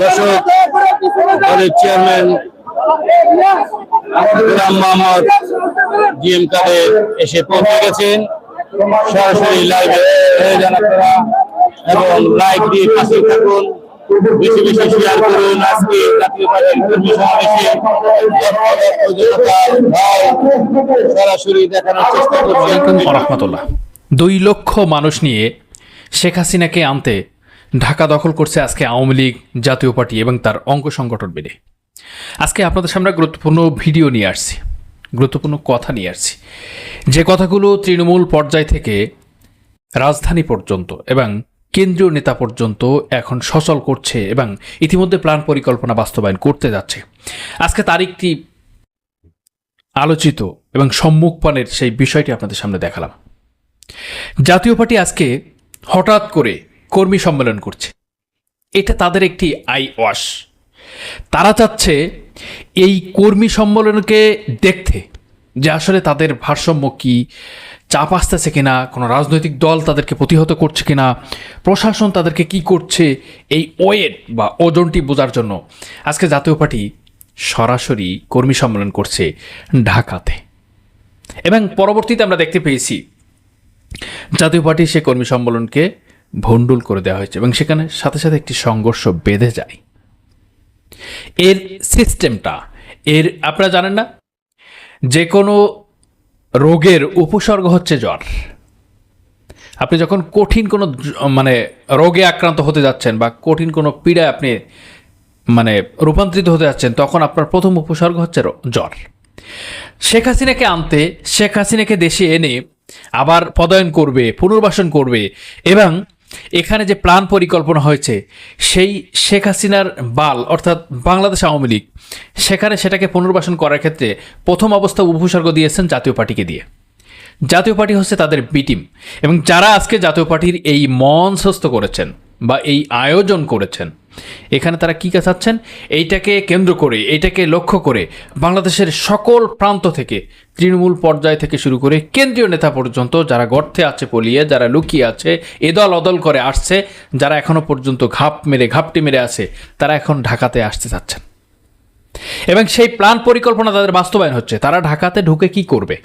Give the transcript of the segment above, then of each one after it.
দর্শক, দলের chairman Golam Mohammad GM Quader এসে পৌঁছে গেছেন। সরাসরি লাইভে এবং লাইভ দিয়ে পাশে থাকুন। বেশি বেশি শেয়ার করুন। আজকে জাতীয় পার্টির কর্মী সরাসরি দেখানোর চেষ্টা রহমতুল্লাহ দুই লক্ষ মানুষ নিয়ে শেখ হাসিনাকে আনতে ঢাকা দখল করছে আজকে আওয়ামী লীগ জাতীয় পার্টি এবং তার অঙ্গ সংগঠন মিলে আজকে আপনাদের সামনে গুরুত্বপূর্ণ ভিডিও নিয়ে আসছি, গুরুত্বপূর্ণ কথা নিয়ে আসছি। যে কথাগুলো তৃণমূল পর্যায় থেকে রাজধানী পর্যন্ত এবং কেন্দ্রীয় নেতা পর্যন্ত এখন সচল করছে এবং ইতিমধ্যে প্ল্যান পরিকল্পনা বাস্তবায়ন করতে যাচ্ছে। আজকে তারিখটি আলোচিত এবং সম্মুখপানের সেই বিষয়টি আপনাদের সামনে দেখালাম। জাতীয় পার্টি আজকে হঠাৎ করে কর্মী সম্মেলন করছে। এটা তাদের একটি আই ওয়াশ। তারা চাচ্ছে এই কর্মী সম্মেলনকে দেখতে যে আসলে তাদের ভারসাম্য কি, চাপ আসতেছে কিনা, কোনো রাজনৈতিক দল তাদেরকে প্রতিহত করছে কিনা, প্রশাসন তাদেরকে কি করছে, এই ওয়েট বা ওজনটি বোঝার জন্য আজকে জাতীয় পার্টি সরাসরি কর্মী সম্মেলন করছে ঢাকাতে। এবং পরবর্তীতে আমরা দেখতে পেয়েছি জাতীয় পার্টি সে কর্মী সম্মেলনকে ভণ্ডুল করে দেওয়া হয়েছে এবং সেখানে সাথে সাথে একটি সংঘর্ষ বেঁধে যায়। এর সিস্টেমটা, এর, আপনারা জানেন না? যে কোনো রোগের উপসর্গ হচ্ছে জ্বর। আপনি যখন কঠিন কোনো মানে রোগে আক্রান্ত হতে যাচ্ছেন বা কঠিন কোনো পীড়ায় আপনি মানে রূপান্তরিত হতে যাচ্ছেন, তখন আপনার প্রথম উপসর্গ হচ্ছে জ্বর। শেখ হাসিনাকে আনতে, শেখ হাসিনাকে দেশে এনে আবার পদায়ন করবে, পুনর্বাসন করবে এবং এখানে যে প্ল্যান পরিকল্পনা হয়েছে, সেই শেখ হাসিনার বাল, অর্থাৎ বাংলাদেশ আওয়ামী লীগ, সেখানে সেটাকে পুনর্বাসন করার ক্ষেত্রে প্রথম অবস্থা উপসর্গ দিয়েছেন জাতীয় পার্টিকে দিয়ে। জাতীয় পার্টি হচ্ছে তাদের বিটিম এবং যারা আজকে জাতীয় পার্টির এই মঞ্চস্থ করেছেন বা এই আয়োজন করেছেন এখানে তারা কী চাচ্ছেন এইটাকে কেন্দ্র করে, এইটাকে লক্ষ্য করে বাংলাদেশের সকল প্রান্ত থেকে, তৃণমূল পর্যায় থেকে শুরু করে কেন্দ্রীয় নেতা পর্যন্ত যারা গর্তে আছে পলিয়ে, যারা লুকিয়ে আছে, এদল অদল করে আসছে, যারা এখনও পর্যন্ত ঘাপ মেরে, ঘাপটি মেরে আছে, তারা এখন ঢাকাতে আসতে চাচ্ছেন। এবং সেই প্ল্যান পরিকল্পনা তাদের বাস্তবায়ন হচ্ছে। তারা ঢাকাতে ঢুকে কি করবে?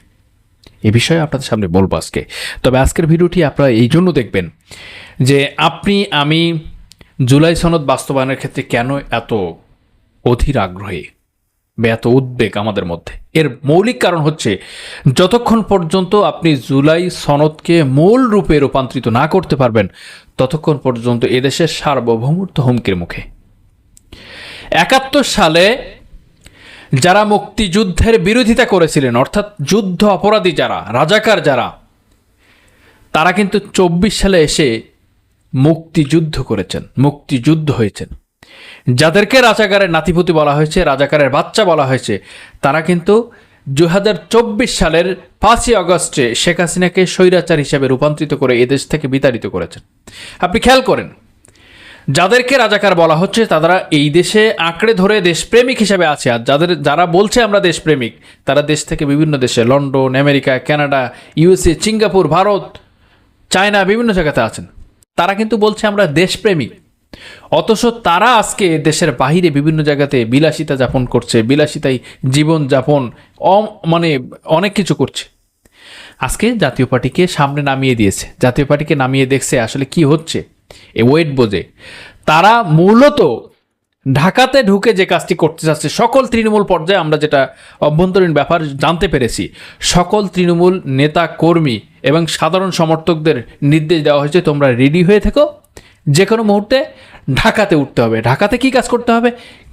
এ বিষয়ে আপনাদের সামনে বলব আজকে। তবে আজকের ভিডিওটি আপনারা এই জন্য দেখবেন যে আপনি, আমি জুলাই সনদ বাস্তবায়নের ক্ষেত্রে কেন এত অধীর আগ্রহী বা এত উদ্বেগ আমাদের মধ্যে? এর মৌলিক কারণ হচ্ছে, যতক্ষণ পর্যন্ত আপনি জুলাই সনদকে মূল রূপে রূপান্তরিত না করতে পারবেন, ততক্ষণ পর্যন্ত এদেশের সার্বভৌমত্ব হুমকির মুখে। একাত্তর সালে যারা মুক্তিযুদ্ধের বিরোধিতা করেছিলেন, অর্থাৎ যুদ্ধ অপরাধী যারা, রাজাকার যারা, তারা কিন্তু চব্বিশ সালে এসে মুক্তিযুদ্ধ করেছেন, মুক্তিযুদ্ধ হয়েছেন। যাদেরকে রাজাকারের নাতিপুতি বলা হয়েছে, রাজাকারের বাচ্চা বলা হয়েছে, তারা কিন্তু দু হাজার চব্বিশ সালের পাঁচই আগস্টে শেখ হাসিনাকে স্বৈরাচার হিসেবে রূপান্তরিত করে এদেশ থেকে বিতাড়িত করেছেন। আপনি খেয়াল করেন, যাদেরকে রাজাকার বলা হচ্ছে, তারা এই দেশে আঁকড়ে ধরে দেশপ্রেমিক হিসেবে আছে, আর যাদের যারা বলছে আমরা দেশপ্রেমিক, তারা দেশ থেকে বিভিন্ন দেশে, London, America, Canada USA Singapore, Bharat, China, বিভিন্ন জায়গাতে আছেন। তারা কিন্তু বলছে আমরা দেশপ্রেমিক। অথচ তারা আজকে দেশের বাহিরে বিভিন্ন জায়গাতে বিলাসিতা যাপন করছে বিলাসিতাই জীবন যাপন মানে অনেক কিছু করছে। আজকে জাতীয় পার্টিকে সামনে নামিয়ে দিয়েছে। জাতীয় পার্টিকে নামিয়ে দেখছে আসলে কি হচ্ছে। এ ওয়েট বোঝে। তারা মূলত ঢাকাতে ঢুকে যে কাজটি করতে চাচ্ছে সকল তৃণমূল পর্যায়ে আমরা যেটা অভ্যন্তরীণ ব্যাপার জানতে পেরেছি, সকল তৃণমূল নেতা কর্মী এবং সাধারণ সমর্থকদের নির্দেশ দেওয়া হয়েছে, তোমরা রেডি হয়ে থেকো। যে কোনো মুহূর্তে ঢাকাতে উঠতে হবে। ঢাকাতে কি কাজ করতে হবে?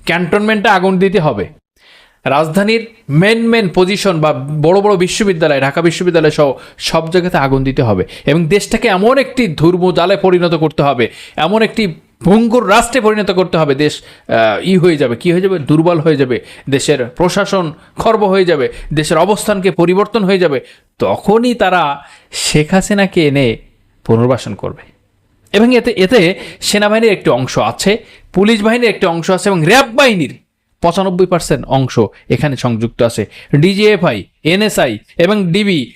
ক্যান্টনমেন্টে আগুন দিতে হবে। রাজধানীর মেন মেন পজিশন বা বড় বড় বিশ্ববিদ্যালয়, ঢাকা বিশ্ববিদ্যালয় সহ সব জায়গাতে আগুন দিতে হবে এবং দেশটাকে এমন একটি ধর্ম জালে পরিণত করতে হবে, এমন একটি ভঙ্গুর রাষ্ট্রে পরিণত করতে হবে, দেশ ই হয়ে যাবে, কি হয়ে যাবে? দুর্বল হয়ে যাবে, দেশের প্রশাসন খর্ব হয়ে যাবে, দেশের অবস্থানকে পরিবর্তন হয়ে যাবে, তখনই তারা শেখ হাসিনাকে এনে পুনর্বাসন করবে। এবং এতে এতে সেনাবাহিনীর একটি অংশ আছে, পুলিশ বাহিনীর একটি অংশ আছে এবং র্যাব বাহিনীর পঁচানব্বই পার্সেন্ট অংশ এখানে সংযুক্ত আছে। ডিজিএফআই, এনএসআই এবং ডিবি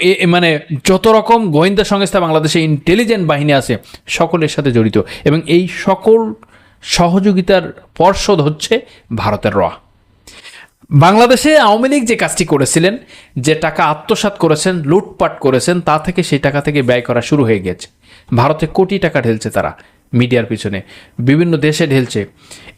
এ- মানে যত রকম গোয়েন্দা সংস্থা বাংলাদেশে ইন্টেলিজেন্ট বাহিনী আছে, সকলের সাথে জড়িত এবং এই সকল সহযোগিতার পর্ষদ হচ্ছে ভারতের র বাংলাদেশে আওয়ামী লীগ যে কাজটি করেছিলেন, যে টাকা আত্মসাৎ করেছেন, লুটপাট করেছেন, তা থেকে সেই টাকা থেকে ব্যয় করা শুরু হয়ে গেছে। ভারতে কোটি টাকা ঢেলছে তারা। মিডিয়ার পিছনে। বিভিন্ন দেশে ঢেলছে।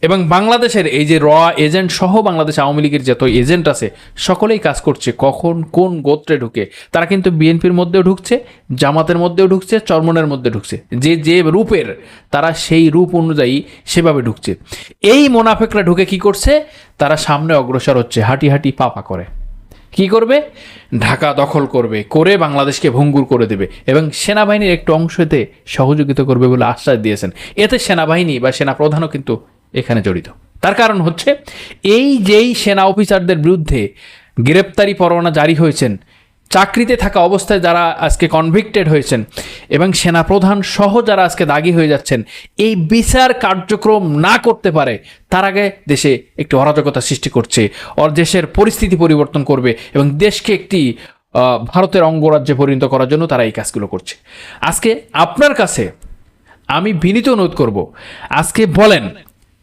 এবং বাংলাদেশের এই যে র এজেন্ট সহ বাংলাদেশ আওয়ামী লীগের যত এজেন্ট আছে, সকলেই কাজ করছে। কখন কোন গোত্রে ঢুকে? তারা কিন্তু বিএনপির মধ্যেও ঢুকছে, জামাতের মধ্যেও ঢুকছে, চরমনের মধ্যে ঢুকছে। যে যে রূপের তারা সেই রূপ অনুযায়ী সেভাবে ঢুকছে। এই মোনাফেকরা ঢুকে কি করছে? তারা সামনে অগ্রসর হচ্ছে, হাঁটি হাঁটি পাপা করে। কি করবে? ঢাকা দখল করবে, করে বাংলাদেশকে ভঙ্গুর করে দেবে এবং সেনাবাহিনীর একটু অংশ এতে সহযোগিতা করবে বলে আশ্বাস দিয়েছেন। এতে সেনাবাহিনী বা সেনা প্রধানও কিন্তু এখানে জড়িত। তার কারণ হচ্ছে, এই যেই সেনা অফিসারদের বিরুদ্ধে গ্রেপ্তারি পরোয়ানা জারি হয়েছেন চাকরিতে থাকা অবস্থায় যারা আজকে কনভিক্টেড হয়েছেন এবং সেনাপ্রধান সহ যারা আজকে দাগি হয়ে যাচ্ছেন, এই বিচার কার্যক্রম না করতে পারে, তার আগে দেশে একটি অরাজকতা সৃষ্টি করছে অর দেশের পরিস্থিতি পরিবর্তন করবে এবং দেশকে একটি ভারতের অঙ্গরাজ্যে পরিণত করার জন্য তারা এই কাজগুলো করছে। আজকে আপনার কাছে আমি বিনীত অনুরোধ করব, আজকে বলেন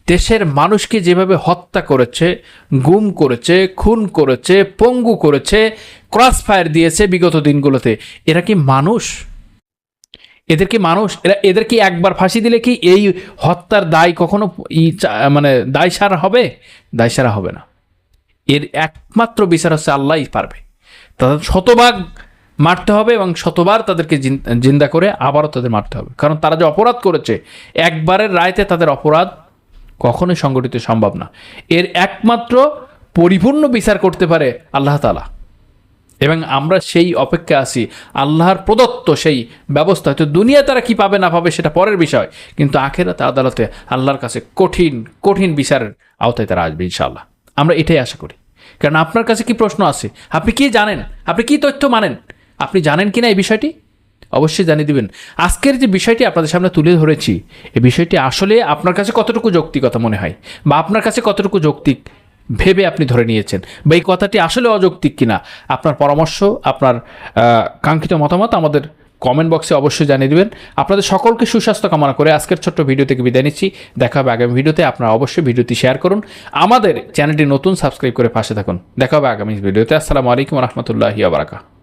দেশের মানুষকে যেভাবে হত্যা করেছে, গুম করেছে, খুন করেছে, পঙ্গু করেছে ক্রস ফায়ার দিয়েছে বিগত দিনগুলোতে, এরা কি মানুষ? এদের কি মানুষ? এরা, এদের কি একবার ফাঁসি দিলে কি এই হত্যার দায় কখনো মানে দায় সারা হবে? দায় সারা হবে না। এর একমাত্র বিচার হচ্ছে আল্লাহই পারবে। তাদের শতভাগ মারতে হবে এবং শতবার তাদেরকে জিন- জিন্দা করে আবারও তাদের মারতে হবে। কারণ তারা যে অপরাধ করেছে, একবারের রায়তে তাদের অপরাধ কখনোই সংগঠিত সম্ভব না। এর একমাত্র পরিপূর্ণ বিচার করতে পারে আল্লাহ তালা এবং আমরা সেই অপেক্ষা আছি, আল্লাহর প্রদত্ত সেই ব্যবস্থা। হয়তো দুনিয়া তারা কি পাবে না পাবে সেটা পরের বিষয়, কিন্তু আখেরাতে, আদালতে আল্লাহর কাছে কঠিন কঠিন বিচারের আওতায় তারা আসবে ইনশাআল্লাহ। আমরা এটাই আশা করি। কারণ আপনার কাছে কি প্রশ্ন আছে? আপনি কি জানেন? আপনি কি তথ্য মানেন? আপনি জানেন কি না এই বিষয়টি? অবশ্যই জানিয়ে দিবেন। আজকের যে বিষয়টি আপনাদের সামনে তুলে ধরেছি, এই বিষয়টি আসলে আপনার কাছে কতটুকু যৌক্তিকতা মনে হয় বা আপনার কাছে কতটুকু যৌক্তিক ভেবে আপনি ধরে নিয়েছেন বা এই কথাটি আসলে অযৌক্তিক কিনা, আপনার পরামর্শ, আপনার কাঙ্ক্ষিত মতামত আমাদের কমেন্ট বক্সে অবশ্যই জানিয়ে দেবেন। আপনাদের সকলকে সুস্বাস্থ্য কামনা করে আজকের ছোট্ট ভিডিও থেকে বিদায় নিচ্ছি। দেখা হবে আগামী ভিডিওতে আপনারা অবশ্যই ভিডিওটি শেয়ার করুন। আমাদের চ্যানেলটি নতুন সাবস্ক্রাইব করে পাশে থাকুন। দেখা হবে আগামী ভিডিওতে আসসালামু আলাইকুম রহমতুল্লাহি আবরাকা